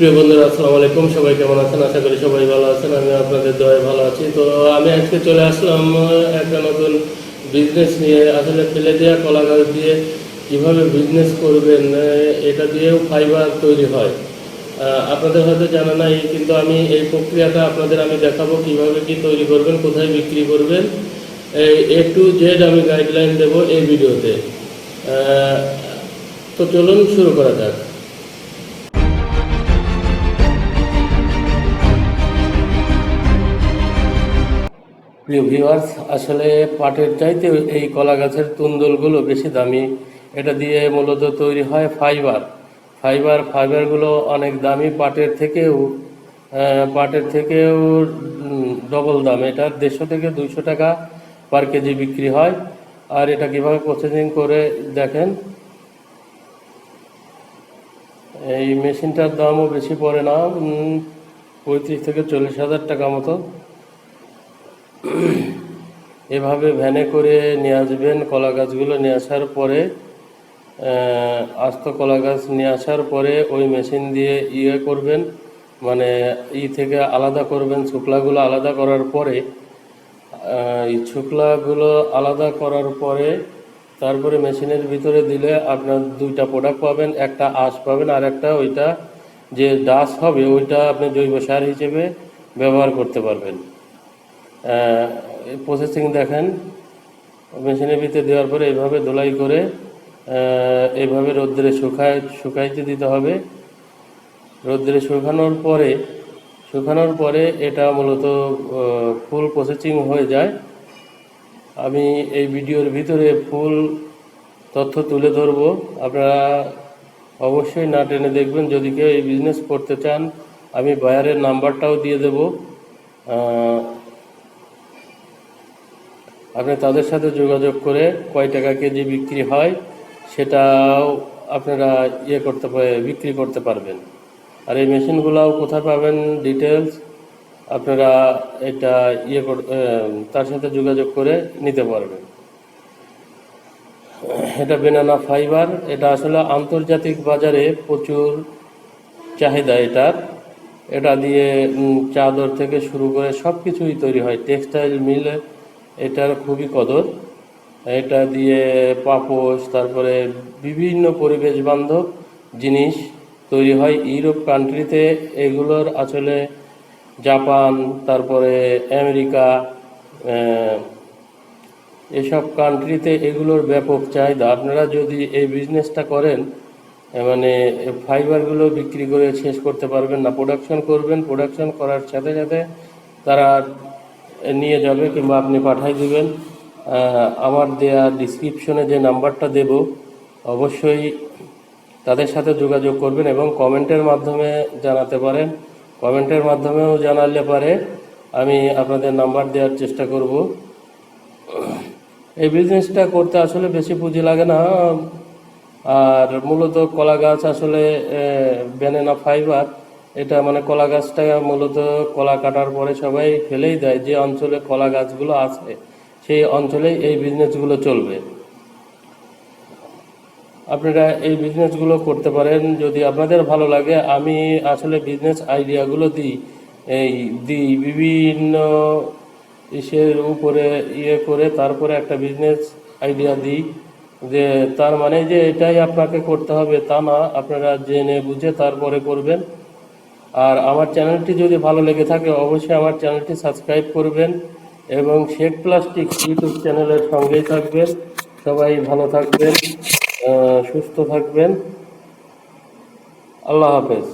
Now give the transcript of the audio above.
প্রিয় বন্ধুরা, আসসালামু আলাইকুম। সবাই কেমন আছেন? আশা করি সবাই ভালো আছেন। আমি আপনাদের দয়ে ভালো আছি। তো আমি আজকে চলে আসলাম একটা নতুন বিজনেস নিয়ে। আসলে ফেলে দেওয়া কলা গাছ দিয়ে কীভাবে বিজনেস করবেন, এটা দিয়েও ফাইবার তৈরি হয়। আপনাদের হয়তো জানা নাই, কিন্তু আমি এই প্রক্রিয়াটা আপনাদের আমি দেখাবো কীভাবে কি তৈরি করবেন, কোথায় বিক্রি করবেন। এ টু জেড আমি গাইডলাইন দেবো এই ভিডিওতে। তো চলুন শুরু করা যাক। প্রিয় ভিউয়ার্স আসলে পাটের চাইতে এই কলা গাছের তুন্দলগুলো বেশি দামি। এটা দিয়ে মূলত তৈরি হয় ফাইবার ফাইবার ফাইবারগুলো অনেক দামি, পাটের থেকেও পাটের থেকেও ডবল দাম। এটা দেড়শো থেকে দুইশো টাকা পার কেজি বিক্রি হয়। আর এটা কীভাবে প্রসেসিং করে দেখেন, এই মেশিনটার দামও বেশি পড়ে না পঁয়ত্রিশ থেকে চল্লিশ হাজার টাকা মতো। এভাবে ভ্যানে করে নিয়ে আসবেন কলা গাছগুলো নিয়ে আসার পরে আস্ত কলা গাছ নিয়ে আসার পরে ওই মেশিন দিয়ে ইয়ে করবেন মানে ই থেকে আলাদা করবেন, শুকলাগুলো আলাদা করার পরে শুকলাগুলো আলাদা করার পরে তারপরে মেশিনের ভিতরে দিলে আপনার দুইটা প্রোডাক্ট পাবেন, একটা আঁশ পাবেন আর একটা ওইটা যে ডাস হবে, ওইটা আপনি জৈব সার হিসেবে ব্যবহার করতে পারবেন। প্রসেসিং দেখেন মেশিনের ভিতরে দেওয়ার পরে এইভাবে ধুলাই করে আহ, এইভাবে রোদ্রে শুকায় শুকাইতে দিতে হবে। রোদ্রে শুকানোর পরে শুকানোর পরে এটা মূলত ফুল প্রসেসিং হয়ে যায়। আমি এই ভিডিওর ভিতরে ফুল তথ্য তুলে ধরবো। আপনারা অবশ্যই না টেনে দেখবেন যদি কেউ এই বিজনেস করতে চান আমি বায়ারের নাম্বারটাও দিয়ে দেবো। আপনি তাদের সাথে যোগাযোগ করে কয় টাকা কেজি বিক্রি হয়, সেটাও আপনারা ইয়ে করতে পারে বিক্রি করতে পারবেন। আর এই মেশিনগুলোও কোথায় পাবেন ডিটেলস আপনারা এটা ইয়ে তার সাথে যোগাযোগ করে নিতে পারবেন। এটা বেনানা ফাইবার, এটা আসলে আন্তর্জাতিক বাজারে প্রচুর চাহিদা এটার। এটা দিয়ে চাদর থেকে শুরু করে সব কিছুই তৈরি হয়, টেক্সটাইল, মিলে এটার খুবই কদর। এটা দিয়ে পাপোশ, তারপরে বিভিন্ন পরিবেশ বান্ধব জিনিস তৈরি হয়। ইউরোপ কান্ট্রিতে এগুলোর আসলে জাপান, তারপরে আমেরিকা এসব কান্ট্রিতে এগুলোর ব্যাপক চাহিদা। আপনারা যদি এই বিজনেসটা করেন মানে ফাইবারগুলো বিক্রি করে শেষ করতে পারবেন না। প্রোডাকশন করবেন প্রোডাকশন করার সাথে সাথে তারা নিয়ে যাবে কিংবা আপনি পাঠাই দিবেন। আমার দেয়া ডিসক্রিপশনে যে নাম্বারটা দেব, অবশ্যই তাদের সাথে যোগাযোগ করবেন এবং কমেন্টের মাধ্যমে জানাতে পারেন। কমেন্টের মাধ্যমেও জানালে পারে, আমি আপনাদের নাম্বার দেওয়ার চেষ্টা করব। এই বিজনেসটা করতে আসলে বেশি পুঁজি লাগে না। আর মূলত কলা গাছ আসলে ব্যানানা ফাইবার এটা মানে কলা গাছটা মূলত কলা কাটার পরে সবাই ফেলেই দেয় যে অঞ্চলে কলা গাছগুলো আছে, সেই অঞ্চলেই এই বিজনেসগুলো চলবে। আপনারা এই বিজনেসগুলো করতে পারেন, যদি আপনাদের ভালো লাগে, আমি আসলে বিজনেস আইডিয়াগুলো দিই। এই দিই বিভিন্ন ইসের উপরে ইয়ে করে তারপরে একটা বিজনেস আইডিয়া দিই, যে তার মানে যে এটাই আপনাকে করতে হবে তা না, আপনারা জেনে বুঝে তারপরে করবেন। আর আমার চ্যানেলটি যদি ভালো লেগে থাকে, অবশ্যই আমার চ্যানেলটি সাবস্ক্রাইব করবেন এবং শেখ প্লাস্টিক ইউটিউব চ্যানেলের সঙ্গেই থাকবেন। সবাই ভালো থাকবেন সুস্থ থাকবেন। আল্লাহ হাফেজ।